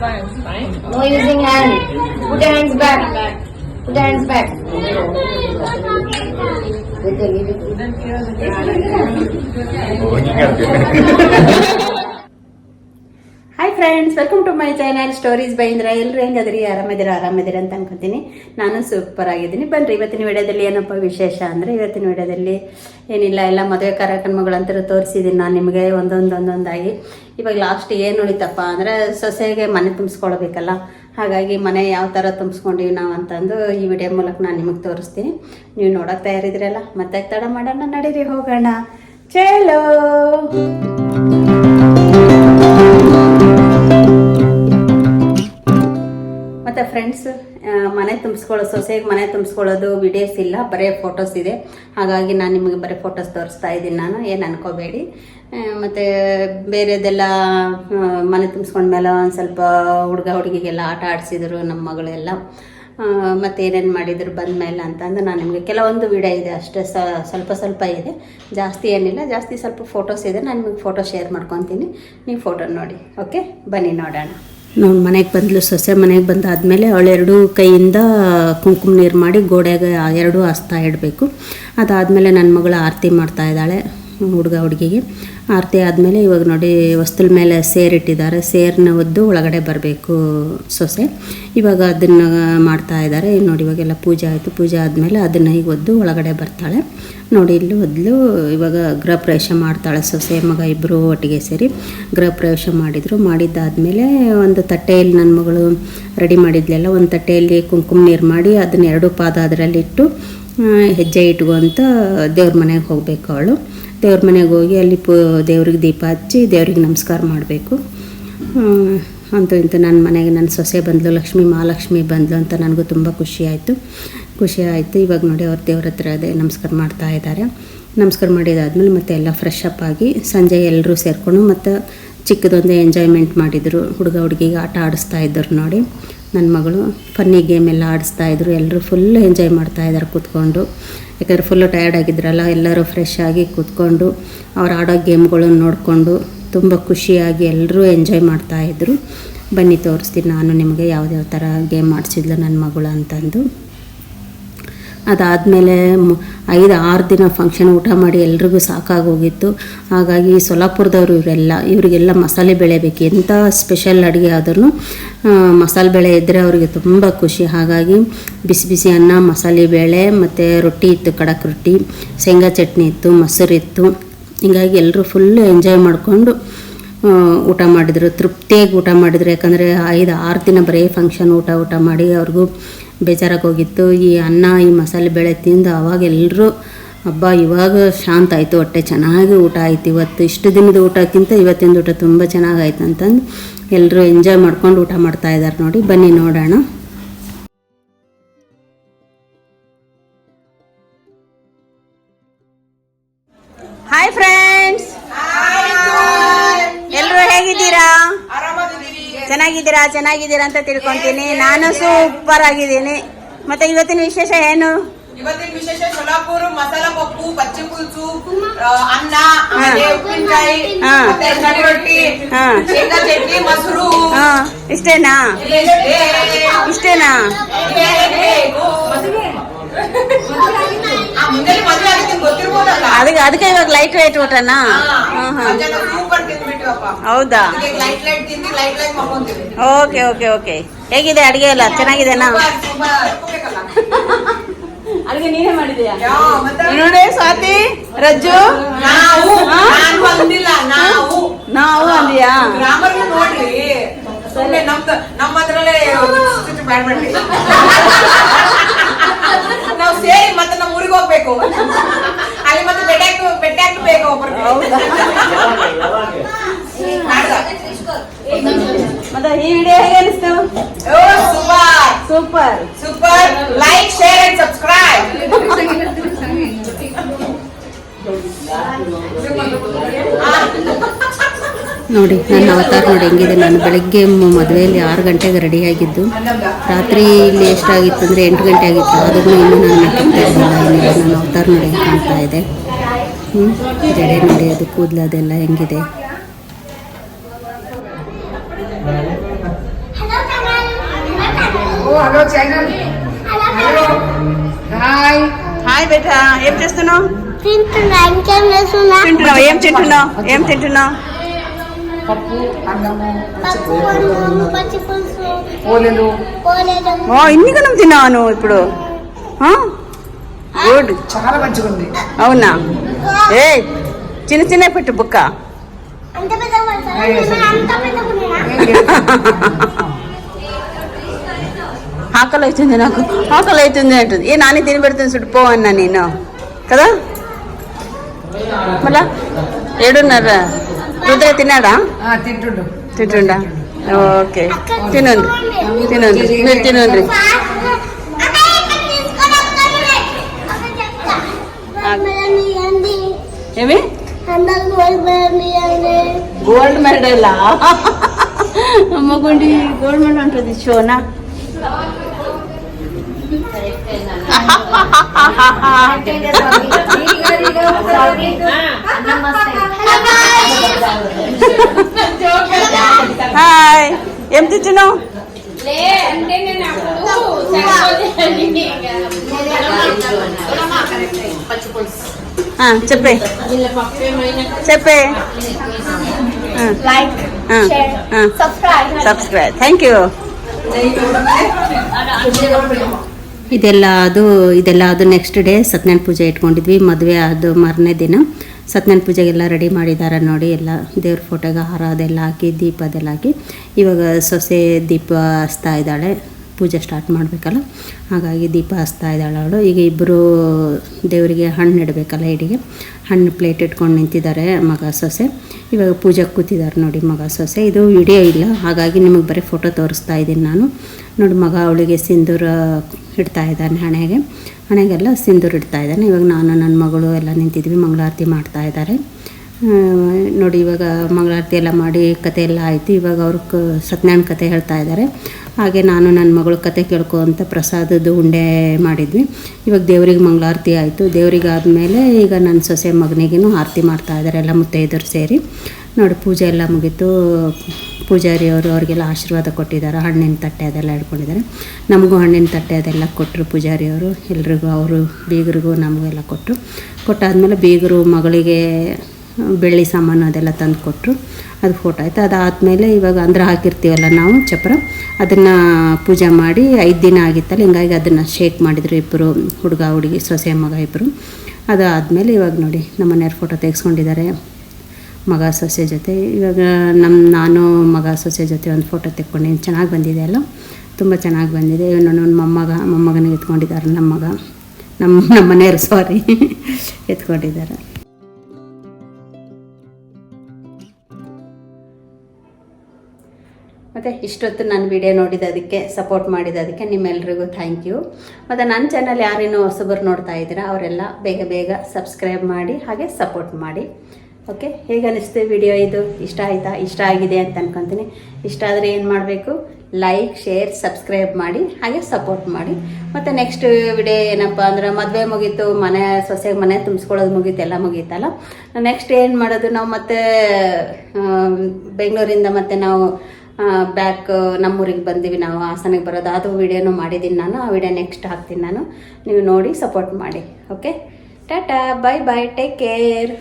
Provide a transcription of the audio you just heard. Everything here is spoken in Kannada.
Fine. Fine. No using hand. Put your hands back. back. Put your hands back. Pokoknya kan. Friends welcome to my channel stories by Indra ಎಲ್ಲರೂ ಹೆಂಗದ್ರಿ? ಆರಾಮಿದ್ದೀರಾ? ಆರಾಮಿದ್ದೀರಾ ಅಂತ ಅನ್ಕೋತೀನಿ. ನಾನು ಸೂಪರ್ ಆಗಿದ್ದೀನಿ. ಬನ್ರಿ, ಇವತ್ತಿನ ವಿಡಿಯೋದಲ್ಲಿ ಏನಪ್ಪ ವಿಶೇಷ ಅಂದರೆ, ಇವತ್ತಿನ ವಿಡಿಯೋದಲ್ಲಿ ಏನಿಲ್ಲ, ಎಲ್ಲ ಮದುವೆ ಕಾರ್ಯಕ್ರಮಗಳಂತರ ತೋರಿಸಿದ್ದೀನಿ ನಾನು ನಿಮಗೆ ಒಂದೊಂದೊಂದೊಂದಾಗಿ. ಇವಾಗ ಲಾಸ್ಟ್ ಏನು ಉಳಿತಪ್ಪ ಅಂದರೆ, ಸೊಸೆಗೆ ಮನೆ ತುಂಬಿಸ್ಕೊಳ್ಬೇಕಲ್ಲ. ಹಾಗಾಗಿ ಮನೆ ಯಾವ ಥರ ತುಂಬಿಸ್ಕೊಂಡಿವಿ ನಾವು ಅಂತಂದು ಈ ವಿಡಿಯೋ ಮೂಲಕ ನಾನು ನಿಮಗೆ ತೋರಿಸ್ತೀನಿ. ನೀವು ನೋಡೋಕೆ ತಯಾರಿದ್ರಲ್ಲ ಮತ್ತೆ ತಡ ಮಾಡೋಣ, ನಡೀರಿ, ಹೋಗೋಣ. ಚಲೋ! ಫ್ರೆಂಡ್ಸ್ ಮನೆ ತುಂಬಿಸ್ಕೊಳ್ಳೋ, ಸೊಸೆಗೆ ಮನೆ ತುಂಬಿಸ್ಕೊಳ್ಳೋದು ವಿಡಿಯೋಸ್ ಇಲ್ಲ, ಬರೀ ಫೋಟೋಸ್ ಇದೆ. ಹಾಗಾಗಿ ನಾನು ನಿಮಗೆ ಬರೀ ಫೋಟೋಸ್ ತೋರಿಸ್ತಾ ಇದ್ದೀನಿ ನಾನು, ಏನು ಅನ್ಕೋಬೇಡಿ. ಮತ್ತು ಬೇರೆದೆಲ್ಲ ಮನೆ ತುಂಬಿಸ್ಕೊಂಡ್ಮೇಲೆ ಒಂದು ಸ್ವಲ್ಪ ಹುಡುಗ ಹುಡುಗಿಗೆಲ್ಲ ಆಟ ಆಡಿಸಿದ್ರು ನಮ್ಮ ಮಗಳೆಲ್ಲ. ಮತ್ತು ಏನೇನು ಮಾಡಿದ್ರು ಬಂದಮೇಲೆ ಅಂತಂದು ನಾನು ನಿಮಗೆ ಕೆಲವೊಂದು ವಿಡಿಯೋ ಇದೆ ಅಷ್ಟೇ ಸ್ವಲ್ಪ ಸ್ವಲ್ಪ ಇದೆ. ಜಾಸ್ತಿ ಏನಿಲ್ಲ, ಜಾಸ್ತಿ ಸ್ವಲ್ಪ ಫೋಟೋಸ್ ಇದೆ. ನಾನು ನಿಮಗೆ ಫೋಟೋ ಶೇರ್ ಮಾಡ್ಕೊತೀನಿ. ನೀವು ಫೋಟೋ ನೋಡಿ ಓಕೆ ಬನ್ನಿ ನೋಡೋಣ. ನಾವು ಮನೆಗೆ ಬಂದ್ಲು, ಸೊಸೆ ಮನೆಗೆ ಬಂದಾದಮೇಲೆ ಅವಳೆರಡು ಕೈಯಿಂದ ಕುಂಕುಮ ನೀರು ಮಾಡಿ ಗೋಡೆಗೆ ಎರಡೂ ಹಸ್ತಾ ಇಡಬೇಕು. ಅದಾದಮೇಲೆ ನನ್ನ ಮಗಳು ಆರತಿ ಮಾಡ್ತಾ ಇದ್ದಾಳೆ, ಹುಡುಗ, ಹುಡುಗಿಗೆ. ಆರತಿ ಆದಮೇಲೆ ಇವಾಗ ನೋಡಿ ವಸ್ತುಲ್ ಮೇಲೆ ಸೇರಿಟ್ಟಿದ್ದಾರೆ ಸೇರನ್ನ ಒದ್ದು ಒಳಗಡೆ ಬರಬೇಕು ಸೊಸೆ. ಇವಾಗ ಅದನ್ನು ಮಾಡ್ತಾ ಇದ್ದಾರೆ. ನೋಡಿ ಇವಾಗೆಲ್ಲ ಪೂಜೆ ಆಯಿತು. ಪೂಜೆ ಆದಮೇಲೆ ಅದನ್ನು ಈಗ ಒದ್ದು ಒಳಗಡೆ ಬರ್ತಾಳೆ. ನೋಡಿ ಇಲ್ಲಿ ಒದ್ಲು ಇವಾಗ ಗೃಹ ಪ್ರವೇಶ ಮಾಡ್ತಾಳೆ ಸೊಸೆ, ಮಗ ಇಬ್ಬರು ಒಟ್ಟಿಗೆ ಸೇರಿ. ಗೃಹ ಪ್ರವೇಶ ಮಾಡಿದರು. ಮಾಡಿದ್ದಾದಮೇಲೆ ಒಂದು ತಟ್ಟೆಯಲ್ಲಿ ನನ್ನ ಮಗಳು ರೆಡಿ ಮಾಡಿದ್ಲೆಲ್ಲ ಒಂದು ತಟ್ಟೆಯಲ್ಲಿ ಕುಂಕುಮ ನೀರು ಮಾಡಿ ಅದನ್ನ ಎರಡು ಪಾದ ಅದರಲ್ಲಿಟ್ಟು ಹೆಜ್ಜೆ ಇಟ್ಕೊಂತ ದೇವ್ರ ಮನೆಗೆ ಹೋಗಬೇಕು ಅವಳು. ದೇವ್ರ ಮನೆಗೆ ಹೋಗಿ ಅಲ್ಲಿ ಪೂ ದೇವ್ರಿಗೆ ದೀಪ ಹಚ್ಚಿ ದೇವ್ರಿಗೆ ನಮಸ್ಕಾರ ಮಾಡಬೇಕು. ಅಂತೂ ಇಂತೂ ನನ್ನ ಮನೆಗೆ ನನ್ನ ಸೊಸೆ ಬಂದಳು ಲಕ್ಷ್ಮಿ ಮಹಾಲಕ್ಷ್ಮಿ ಬಂದಳು ಅಂತ ನನಗೂ ತುಂಬ ಖುಷಿ ಖುಷಿ ಆಯಿತು. ಇವಾಗ ನೋಡಿ ಅವ್ರ ದೇವ್ರ ಹತ್ರ ಅದೇ ನಮಸ್ಕಾರ ಮಾಡ್ತಾ ಇದ್ದಾರೆ. ನಮಸ್ಕಾರ ಮಾಡಿದಾದ್ಮೇಲೆ ಮತ್ತೆ ಎಲ್ಲ ಫ್ರೆಶ್ ಅಪ್ ಆಗಿ ಸಂಜೆ ಎಲ್ಲರೂ ಸೇರಿಕೊಂಡು ಮತ್ತು ಚಿಕ್ಕದೊಂದೇ ಎಂಜಾಯ್ಮೆಂಟ್ ಮಾಡಿದರು. ಹುಡುಗ ಹುಡುಗಿಗೆ ಆಟ ಆಡಿಸ್ತಾ ಇದ್ದರು ನೋಡಿ. ನನ್ನ ಮಗಳು ಫನ್ನಿ ಗೇಮ್ ಎಲ್ಲ ಆಡಿಸ್ತಾ ಇದ್ರು. ಎಲ್ಲರೂ ಫುಲ್ ಎಂಜಾಯ್ ಮಾಡ್ತಾ ಇದ್ದಾರೆ ಕೂತ್ಕೊಂಡು. ಯಾಕಂದರೆ ಫುಲ್ಲು ಟಯರ್ಡ್ ಆಗಿದ್ರಲ್ಲ, ಎಲ್ಲರೂ ಫ್ರೆಶ್ ಆಗಿ ಕೂತ್ಕೊಂಡು ಅವ್ರು ಆಡೋ ಗೇಮ್ಗಳನ್ನು ನೋಡಿಕೊಂಡು ತುಂಬ ಖುಷಿಯಾಗಿ ಎಲ್ಲರೂ ಎಂಜಾಯ್ ಮಾಡ್ತಾ ಇದ್ರು. ಬನ್ನಿ ತೋರಿಸ್ತೀನಿ ನಾನು ನಿಮಗೆ ಯಾವ್ದ್ಯಾವ ಥರ ಗೇಮ್ ಆಡಿಸಿದ್ಲು ನನ್ನ ಮಗಳು ಅಂತಂದು. ಅದಾದಮೇಲೆ ಐದು, ಆರು ದಿನ ಫಂಕ್ಷನ್ ಊಟ ಮಾಡಿ ಎಲ್ರಿಗೂ ಸಾಕಾಗೋಗಿತ್ತು. ಹಾಗಾಗಿ ಸೊಲಾಪುರದವರು ಇವರೆಲ್ಲ, ಇವರಿಗೆಲ್ಲ ಮಸಾಲೆ ಬೆಳೆ ಬೇಕು ಎಂಥ ಸ್ಪೆಷಲ್ ಅಡುಗೆ ಆದ್ರೂ ಮಸಾಲೆ ಬೆಳೆ ಇದ್ದರೆ ಅವರಿಗೆ ತುಂಬ ಖುಷಿ. ಹಾಗಾಗಿ ಬಿಸಿ ಬಿಸಿ ಅನ್ನ, ಮಸಾಲೆ ಬೇಳೆ, ಮತ್ತು ರೊಟ್ಟಿ ಇತ್ತು ಕಡಕ್ ರೊಟ್ಟಿ, ಶೇಂಗಾ ಚಟ್ನಿ ಇತ್ತು ಮೊಸರು ಇತ್ತು ಹೀಗಾಗಿ ಎಲ್ಲರೂ ಫುಲ್ ಎಂಜಾಯ್ ಮಾಡಿಕೊಂಡು ಊಟ ಮಾಡಿದರು. ತೃಪ್ತಿಯಾಗಿ ಊಟ ಮಾಡಿದರು. ಯಾಕಂದರೆ ಐದು, ಆರು ದಿನ ಬರೀ ಫಂಕ್ಷನ್ ಊಟ ಊಟ ಮಾಡಿ ಅವ್ರಿಗೂ ಬೇಜಾರಾಗಿ ಹೋಗಿತ್ತು. ಈ ಅನ್ನ, ಈ ಮಸಾಲೆ ಬೇಳೆ ತಿಂದು ಅವಾಗ ಎಲ್ಲರೂ ಹಬ್ಬ ಇವಾಗ ಶಾಂತ ಆಯಿತು. ಹೊಟ್ಟೆ ಚೆನ್ನಾಗಿ ಊಟ ಆಯ್ತು. ಇವತ್ತು ಇಷ್ಟು ದಿನದ ಊಟಕ್ಕಿಂತ ಇವತ್ತಿನ ಊಟ ತುಂಬ ಚೆನ್ನಾಗಾಯ್ತು ಅಂತಂದು ಎಲ್ಲರೂ ಎಂಜಾಯ್ ಮಾಡ್ಕೊಂಡು ಊಟ ಮಾಡ್ತಾ ಇದ್ದಾರೆ ನೋಡಿ. ಬನ್ನಿ ನೋಡೋಣ. ಚೆನ್ನಾಗಿದ್ದೀರಾ ಚೆನ್ನಾಗಿದ್ದೀರಾ ಅಂತ ತಿಳ್ಕೊಂತೀನಿ. ನಾನು ಸೂಪರ್ ಆಗಿದ್ದೀನಿ. ಮತ್ತೆ ಇವತ್ತಿನ ವಿಶೇಷ ಏನು? ಇವತ್ತಿನ ವಿಶೇಷ ಸೊಲಾಪುರ ಮಸಾಲ ಪಪ್ಪು ಪಚ್ಚಿ ಪುಲ್ಸು ಆ, ಅನ್ನ ಆಮೇಲೆ ಉಪ್ಪಿನಕಾಯಿ ಹಾ. ಮತ್ತೆ ಕಡಿ ರೊಟ್ಟಿ ಹಾ. ಶೇಂಗಾ ಚಟ್ನಿ ಮೊಸರು. ಹಾ. ಇಷ್ಟೇನಾ? ಇಷ್ಟೇನಾ? ಮುಂದೆ ಮದುವೆ ಆಗಿದ್ದೀನಿ ಗೊತ್ತಿರ್ಬೋದಲ್ಲ? ಅದಕ್ಕೆ ಅದಕ್ಕೆ ಇವಾಗ ಲೈಟ್ ವೇಟ್ ಊಟನಾ? ಹಾ. ಹಾ ಹಾ. ಮಧ್ಯಾಹ್ನ ಸೂಪರ್ ತಿಂದ್ಬಿಟ್ಟಿವಪ್ಪ ಹೌದಾ? ಲೈಟ್ ಲೈಟ್ ತಿಂದು ಲೈಟ್ ಲೈಟ್ ಮಕ್ಕೊಂತೀವಿ ಓಕೆ ಓಕೆ ಓಕೆ. ಹೇಗಿದೆ ಅಡಿಗೆ ಎಲ್ಲ? ಚೆನ್ನಾಗಿದೆನಾ? ಅಡಿಗೆ ನೀನೇ ಮಾಡಿದ್ಯಾ ನೋಡಿ ಸ್ವಾತಿ? ರಜ್ಜು? ನಾವು ಅಂದ್ಯಾ ಗ್ರಾಮರ್ ನೋಡ್ರಿ. ಸುಮ್ಮನೆ ನಮ್ದು ನಮ್ಮ ಅದ್ರಲ್ಲೇ ಬ್ಯಾಡ್ ಮಾಡ್ರಿ. ನಾವು ಸೇರಿ ಮತ್ತೆ ನಮ್ಮ ಊರಿಗೆ ಹೋಗ್ಬೇಕು. ಅಲ್ಲಿ ಮತ್ತೆ ಮತ್ತೆ ಈ ವಿಡಿಯೋ ಹೇಗೆ ಅನಿಸ್ತು? ಓ super. Super. Like share and subscribe ನೋಡಿ ನನ್ನ ಅವತಾರ ನೋಡಿ ಹೆಂಗಿದೆ. ನಾನು ಬೆಳಗ್ಗೆ ಮದುವೆಯಲ್ಲಿ ಆರು ಗಂಟೆಗೆ ರೆಡಿಯಾಗಿದ್ದು ರಾತ್ರಿ ಇಲ್ಲಿ ಎಷ್ಟಾಗಿತ್ತು ಅಂದರೆ ಎಂಟು ಗಂಟೆ ಆಗಿತ್ತು. ಅದನ್ನು ಇನ್ನೂ ನಾನು ನನ್ನ ಅವತಾರ ನೋಡಿ ಕಾಣ್ತಾ ಇದೆ. ಜಡೆ ನೋಡಿ ಅದು ಕೂದಲು ಅದೆಲ್ಲ ಹೆಂಗಿದೆ ఓ hello channel hello hi hi బేటా ఏం చేస్తున్నావు తింటున్నా ఇంకేం చేస్తున్నా తింటున్నావు ఏం తింటున్నావు ఏం తింటున్నావు పప్పు అన్నము పప్పు అన్నము పచ్చి పులుసు ఓలెలు పోలేదు ఓ ఇన్ని కనం తిన్నావా నువ్వు ఇప్పుడు గుడ్. చాలా మంచిగా ఉంది. అవునా? ఏ చిన్న చిన్న పెట్టు బుక్క. ఆకలి అవుతుంది నాకు. ఆకలి అవుతుంది అంటుంది. ఏ నాని తిని పెడుతుంది చూడు పో అన్నా నేను. కదా? మళ్ళా? ఏడున్నారా? రుద్ర తిన్నాడా? ఆ, తింటుండు. తింటుండా? ఓకే. తినండి. తినండి. మీరు తినండి. ఏమి? గోల్డ్ మెడల్ అమ్మకుండి గోల్డ్ మెడల్? ఉంటుంది షోనా? హాయ్. ఏం తెచ్చినావు చెప్పే చెప్పే like share subscribe subscribe thank you ಇದೆಲ್ಲ ಅದು ಇದೆಲ್ಲ ಅದು ನೆಕ್ಸ್ಟ್ ಡೇ ಸತ್ಯನಾರಾಯಣ ಪೂಜೆ ಇಟ್ಕೊಂಡಿದ್ವಿ ಮದುವೆ ಅದು ಮಾರನೇ ದಿನ ಸತ್ಯನಾರಾಯಣ ಪೂಜೆಗೆಲ್ಲ ರೆಡಿ ಮಾಡಿದ್ದಾರೆ ನೋಡಿ ಎಲ್ಲ ದೇವ್ರ ಫೋಟೋಗೆ ಹಾರ ಅದೆಲ್ಲ ಹಾಕಿ ದೀಪ ಅದೆಲ್ಲ ಹಾಕಿ ಇವಾಗ ಸೊಸೆ ದೀಪ ಹಚ್ತಾ ಇದ್ದಾಳೆ ಪೂಜೆ ಸ್ಟಾರ್ಟ್ ಮಾಡಬೇಕಲ್ಲ? ಹಾಗಾಗಿ ದೀಪ ಹಚ್ತಾ ಇದ್ದಾಳೆ ಅವಳು. ಈಗ ಇಬ್ಬರು ದೇವರಿಗೆ ಹಣ್ಣು ಇಡಬೇಕಲ್ಲ ಇಡಿಗೆ. ಹಣ್ಣು ಪ್ಲೇಟ್ ಇಟ್ಕೊಂಡು ನಿಂತಿದ್ದಾರೆ ಮಗ ಸೊಸೆ. ಇವಾಗ ಪೂಜೆಗೆ ಕೂತಿದ್ದಾರೆ ನೋಡಿ ಮಗ ಸೊಸೆ. ಇದು ವಿಡಿಯೋ ಇಲ್ಲ. ಹಾಗಾಗಿ ನಿಮಗೆ ಬರೀ ಫೋಟೋ ತೋರಿಸ್ತಾ ಇದ್ದೀನಿ ನಾನು. ನೋಡಿ ಮಗ ಅವಳಿಗೆ ಸಿಂಧೂರ ಇಡ್ತಾ ಇದ್ದಾನೆ ಹಣೆಗೆ. ಹಣೆಗೆಲ್ಲ ಸಿಂಧೂರ ಇಡ್ತಾ ಇದ್ದಾನೆ. ಇವಾಗ ನಾನು, ನನ್ನ ಮಗಳು ಎಲ್ಲ ನಿಂತಿದ್ವಿ. ಮಂಗಳಾರತಿ ಮಾಡ್ತಾ ಇದ್ದಾರೆ. ನೋಡಿ, ಇವಾಗ ಮಂಗಳಾರತಿ ಎಲ್ಲ ಮಾಡಿ ಕತೆ ಎಲ್ಲ ಆಯಿತು. ಇವಾಗ ಅವ್ರ ಕ, ಸತ್ಯನಾರಾಯಣ ಕತೆ ಹೇಳ್ತಾ ಇದ್ದಾರೆ. ಹಾಗೆ ನಾನು ನನ್ನ ಮಗಳ ಕತೆ ಕೇಳ್ಕೊ ಅಂತ ಪ್ರಸಾದದ ಉಂಡೆ ಮಾಡಿದ್ವಿ. ಇವಾಗ ದೇವ್ರಿಗೆ ಮಂಗಳಾರತಿ ಆಯಿತು. ದೇವ್ರಿಗೆ ಆದಮೇಲೆ ಈಗ ನನ್ನ ಸೊಸೆ ಮಗನಿಗೂ ಆರತಿ ಮಾಡ್ತಾ ಇದ್ದಾರೆ, ಎಲ್ಲ ಮುತ್ತೈದರು ಸೇರಿ. ನೋಡಿ, ಪೂಜೆ ಎಲ್ಲ ಮುಗೀತು. ಪೂಜಾರಿ ಅವರು ಅವ್ರಿಗೆಲ್ಲ ಆಶೀರ್ವಾದ ಕೊಟ್ಟಿದ್ದಾರೆ. ಹಣ್ಣಿನ ತಟ್ಟೆ ಅದೆಲ್ಲ ಹಿಡ್ಕೊಂಡಿದ್ದಾರೆ ನಮಗೂ ಹಣ್ಣಿನ ತಟ್ಟೆ ಅದೆಲ್ಲ ಕೊಟ್ಟರು ಪೂಜಾರಿ ಅವರು ಎಲ್ರಿಗೂ, ಅವರು ಬೀಗರಿಗೂ ನಮಗೂ ಎಲ್ಲ ಕೊಟ್ಟರು ಕೊಟ್ಟಾದಮೇಲೆ ಬೀಗರು ಮಗಳಿಗೆ ಬೆಳ್ಳಿ ಸಾಮಾನು ಅದೆಲ್ಲ ತಂದು ಕೊಟ್ಟರು. ಅದು ಫೋಟೋ ಆಯಿತು. ಅದಾದಮೇಲೆ ಇವಾಗ ಅಂದ್ರೆ ಹಾಕಿರ್ತೀವಲ್ಲ ನಾವು ಚಪ್ರ. ಅದನ್ನು ಪೂಜೆ ಮಾಡಿ ಐದು ದಿನ ಆಗಿತ್ತಲ್ಲ, ಹಿಂಗಾಗಿ ಅದನ್ನು ಶೇಕ್ ಮಾಡಿದರು ಇಬ್ಬರು ಹುಡುಗ, ಹುಡುಗಿ, ಸೊಸೆ, ಮಗ ಇಬ್ಬರು ಅದಾದಮೇಲೆ ಇವಾಗ ನೋಡಿ, ನಮ್ಮ ಮನೆಯವ್ರ ಫೋಟೋ ತೆಗೆಸ್ಕೊಂಡಿದ್ದಾರೆ ಮಗ, ಸೊಸೆ ಜೊತೆ. ಇವಾಗ ನಮ್ಮ ನಾನು, ಮಗ, ಸೊಸೆ ಜೊತೆ ಒಂದು ಫೋಟೋ ತೆಕ್ಕೊಂಡೇನು ಚೆನ್ನಾಗಿ ಬಂದಿದೆ ಅಲ್ಲ. ತುಂಬ ಚೆನ್ನಾಗಿ ಬಂದಿದೆ. ಇವಾಗ ನನ್ನ ಮೊಮ್ಮಗ, ಮೊಮ್ಮಗನಿಗೆ ಎತ್ಕೊಂಡಿದ್ದಾರೆ, ನಮ್ಮ ಮಗ. ನಮ್ಮ ನಮ್ಮ ಮನೆಯವ್ರು ಸಾರಿ ಎತ್ಕೊಂಡಿದ್ದಾರೆ. ಮತ್ತು ಇಷ್ಟೊತ್ತು ನನ್ನ ವಿಡಿಯೋ ನೋಡಿದ್ದದಕ್ಕೆ ಸಪೋರ್ಟ್ ಮಾಡಿದ್ದದಕ್ಕೆ ನಿಮ್ಮೆಲ್ಲರಿಗೂ ಥ್ಯಾಂಕ್ ಯು ಮತ್ತು ನನ್ನ ಚಾನಲ್ ಯಾರೇನೋ ಹೊಸಬರು ನೋಡ್ತಾ ಇದ್ದೀರಾ, ಅವರೆಲ್ಲ ಬೇಗ ಬೇಗ ಸಬ್ಸ್ಕ್ರೈಬ್ ಮಾಡಿ, ಹಾಗೆ ಸಪೋರ್ಟ್ ಮಾಡಿ. ಓಕೆ ಹೇಗೆ ಅನಿಸ್ತು ವಿಡಿಯೋ ಇದು? ಇಷ್ಟ ಆಯಿತಾ? ಇಷ್ಟ ಆಗಿದೆ ಅಂತ ಅನ್ಕೊತೀನಿ. ಇಷ್ಟ ಆದರೆ ಏನು ಮಾಡಬೇಕು? ಲೈಕ್ ಶೇರ್ ಸಬ್ಸ್ಕ್ರೈಬ್ ಮಾಡಿ, ಹಾಗೆ ಸಪೋರ್ಟ್ ಮಾಡಿ. ಮತ್ತು ನೆಕ್ಸ್ಟ್ ವಿಡಿಯೋ ಏನಪ್ಪ ಅಂದ್ರೆ ಮದುವೆ ಮುಗೀತು, ಮನೆ, ಸೊಸೆಗೆ ಮನೆ ತುಂಬಿಸ್ಕೊಳ್ಳೋದು ಮುಗೀತು, ಎಲ್ಲ ಮುಗೀತಲ್ಲ? ನೆಕ್ಸ್ಟ್ ಏನು ಮಾಡೋದು? ನಾವು ಮತ್ತೆ ಬೆಂಗಳೂರಿಂದ ಮತ್ತೆ ನಾವು ಬ್ಯಾಕ್ ನಮ್ಮೂರಿಗೆ ಬಂದೀವಿ ನಾವು ಹಾಸನಿಗೆ ಬರೋದು. ಅದು ವಿಡಿಯೋನು ಮಾಡಿದ್ದೀನಿ ನಾನು. ಆ ವಿಡಿಯೋ ನೆಕ್ಸ್ಟ್ ಹಾಕ್ತೀನಿ ನಾನು. ನೀವು ನೋಡಿ ಸಪೋರ್ಟ್ ಮಾಡಿ. Okay tata bye bye take care